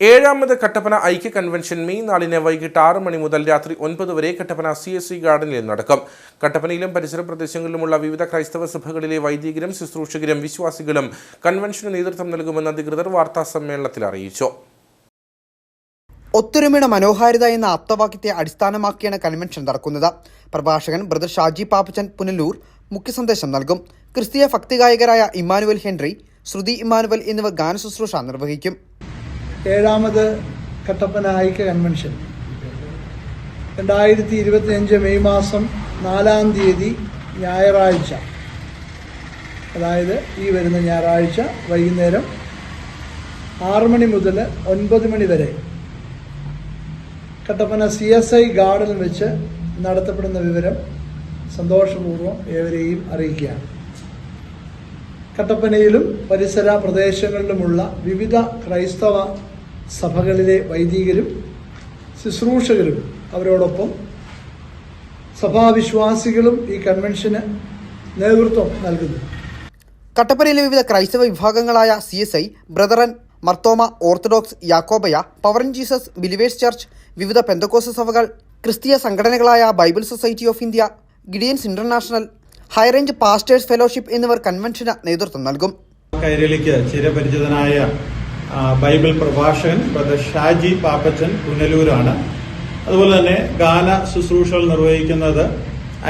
ഏഴാമത് കട്ടപ്പന ഐക്യ convention May നാലിന് വൈകിട്ട് ആറ് മണി മുതൽ രാത്രി ഒൻപത് വരെ കട്ടപ്പന സി എസ് സി ഗാർഡനിൽ നടക്കും. കട്ടപ്പനയിലും പരിസര പ്രദേശങ്ങളിലുമുള്ള വിവിധ ക്രൈസ്തവ സഭകളിലെ വൈദികരും ശുശ്രൂഷകരും വിശ്വാസികളും കൺവെൻഷന് നേതൃത്വം നൽകുമെന്ന് അധികൃതർ വാർത്താ സമ്മേളനത്തിൽ അറിയിച്ചു. ഒത്തൊരുമയുടെ മനോഹാരിത എന്ന ആപ്തവാക്യത്തെ അടിസ്ഥാനമാക്കിയാണ് കൺവെൻഷൻ നടക്കുന്നത്. പ്രഭാഷകൻ ബ്രദർ ഷാജി പാപ്പച്ചൻ പുനലൂർ മുഖ്യ സന്ദേശം നൽകും. ക്രിസ്തീയ ഭക്തിഗായകരായ ഇമ്മാനുവൽ ഹെൻറി ശ്രുതി ഇമ്മാനുവൽ എന്നിവർ ഗാനശുശ്രൂഷ നിർവഹിക്കും. ഏഴാമത് കട്ടപ്പന ഐക്യ കൺവെൻഷൻ. രണ്ടായിരത്തി ഇരുപത്തിയഞ്ച് മെയ് മാസം നാലാം തീയതി ഞായറാഴ്ച. അതായത് ഈ വരുന്ന ഞായറാഴ്ച വൈകുന്നേരം ആറ് മണി മുതൽ ഒൻപത് മണി വരെ. കട്ടപ്പന സി എസ് ഐ ഗാർഡനിൽ വെച്ച് നടത്തപ്പെടുന്ന വിവരം സന്തോഷപൂർവം ഏവരെയും അറിയിക്കുകയാണ്. കട്ടപ്പനയിലും പരിസര പ്രദേശങ്ങളിലുമുള്ള വിവിധ ക്രൈസ്തവ സഭകളിലെ വൈദികരും ശുശ്രൂഷകരും അവരോടൊപ്പം സഭാവിശ്വാസികളും ഈ കൺവെൻഷന് നേതൃത്വം നൽകുന്നു. കട്ടപ്പനയിലെ വിവിധ ക്രൈസ്തവ വിഭാഗങ്ങളായ C S I Brethren Marthoma Orthodox Yakobaya in Jesus believers church വിവിധ പെന്തക്കോസ സഭകൾ ക്രിസ്തീയ സംഘടനകളായ Bible society of India Gideons international high range pastors fellowship എന്നിവർ കൺവെൻഷന് നേതൃത്വം നൽകും. കൈരളിക്ക് ചിരപരിചിതനായ ബൈബിൾ പ്രഭാഷകൻ ബ്രദർ ഷാജി പാപ്പച്ചൻ പുനലൂരാണ്. അതുപോലെ തന്നെ ഗാന ശുശ്രൂഷകൾ നിർവഹിക്കുന്നത്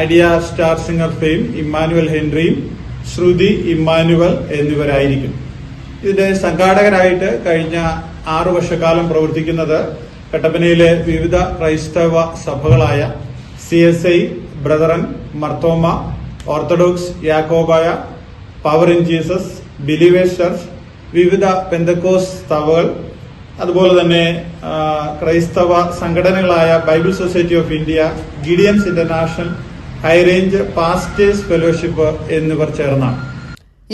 Idea Star Singer fame Immanuel ഹെൻറിയും ശ്രുതി ഇമ്മാനുവൽ എന്നിവരായിരിക്കും. ഇതിന്റെ സംഘാടകരായിട്ട് കഴിഞ്ഞ ആറു വർഷക്കാലം പ്രവർത്തിക്കുന്നത് കട്ടപ്പനയിലെ വിവിധ ക്രൈസ്തവ സഭകളായ C S I Brethren Marthoma Orthodox Yakobaya power in Jesus believers church വിവിധ പെന്തക്കോസ് സഭകൾ അതുപോലെ തന്നെ ക്രൈസ്തവ സംഘടനകളായ Bible society of India Gideons international high range pastors fellowship എന്നിവർ ചേർന്നാണ്.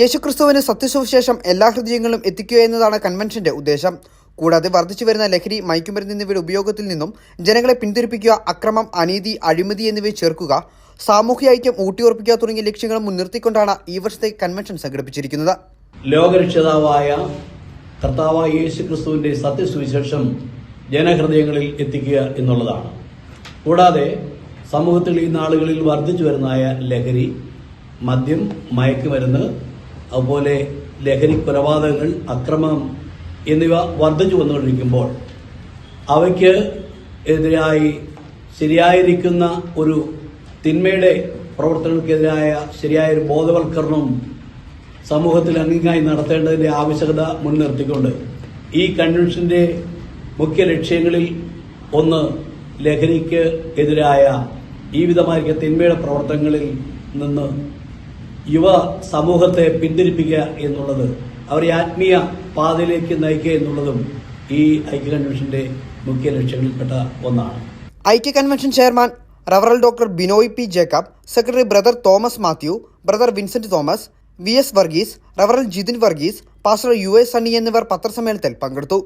യേശുക്രിസ്തുവിന് സത്യസുവിശേഷം എല്ലാ ഹൃദയങ്ങളും എത്തിക്കുക എന്നതാണ് കൺവെൻഷന്റെ ഉദ്ദേശം. കൂടാതെ വർദ്ധിച്ചു വരുന്ന ലഹരി മയക്കുമരുന്ന് എന്നിവയുടെ ഉപയോഗത്തിൽ നിന്നും ജനങ്ങളെ പിന്തിരിപ്പിക്കുക അക്രമം അനീതി അഴിമതി എന്നിവയെ ചേർക്കുക സാമൂഹ്യ ഐക്യം ഊട്ടിയുറപ്പിക്കുക തുടങ്ങിയ ലക്ഷ്യങ്ങൾ മുൻനിർത്തിക്കൊണ്ടാണ് ഈ വർഷത്തെ കൺവെൻഷൻ സംഘടിപ്പിച്ചിരിക്കുന്നത്. ലോകരക്ഷിതാവായ കർത്താവായ യേശു ക്രിസ്തുവിന്റെ സത്യസുവിശേഷം ജനഹൃദയങ്ങളിൽ എത്തിക്കുക എന്നുള്ളതാണ്. കൂടാതെ സമൂഹത്തിൽ ഈ നാളുകളിൽ വർദ്ധിച്ചു വരുന്നതായ ലഹരി മദ്യം മയക്കുമരുന്ന് അതുപോലെ ലഹരി കൊലപാതകങ്ങൾ അക്രമം എന്നിവ വർദ്ധിച്ചു വന്നുകൊണ്ടിരിക്കുമ്പോൾ അവയ്ക്ക് എതിരായി ശരിയായിരിക്കുന്ന ഒരു തിന്മയുടെ പ്രവർത്തനങ്ങൾക്കെതിരായ ശരിയായ ഒരു ബോധവൽക്കരണം സമൂഹത്തിൽ അംഗീകായി നടത്തേണ്ടതിന്റെ ആവശ്യകത മുൻനിർത്തിക്കൊണ്ട് ഈ കൺവെൻഷന്റെ മുഖ്യ ലക്ഷ്യങ്ങളിൽ ഒന്ന് ലഹരിക്ക് എതിരായ ഈ തിന്മയുടെ പ്രവർത്തനങ്ങളിൽ നിന്ന് യുവ സമൂഹത്തെ പിന്തിരിപ്പിക്കുക എന്നുള്ളത് അവരെ ആത്മീയ പാതയിലേക്ക് നയിക്കുക എന്നുള്ളതും ഈ ഐക്യ കൺവെൻഷന്റെ മുഖ്യ ലക്ഷ്യങ്ങളിൽപ്പെട്ട ഒന്നാണ്. ഐക്യ convention chairman റവറൽ doctor Binoy P Jacob secretary brother Thomas Mathew brother Vincent Thomas V S Varghese റവറൽ Jithin Varghese pastor you S Sunny എന്നിവർ പത്രസമ്മേളനത്തിൽ പങ്കെടുത്തു.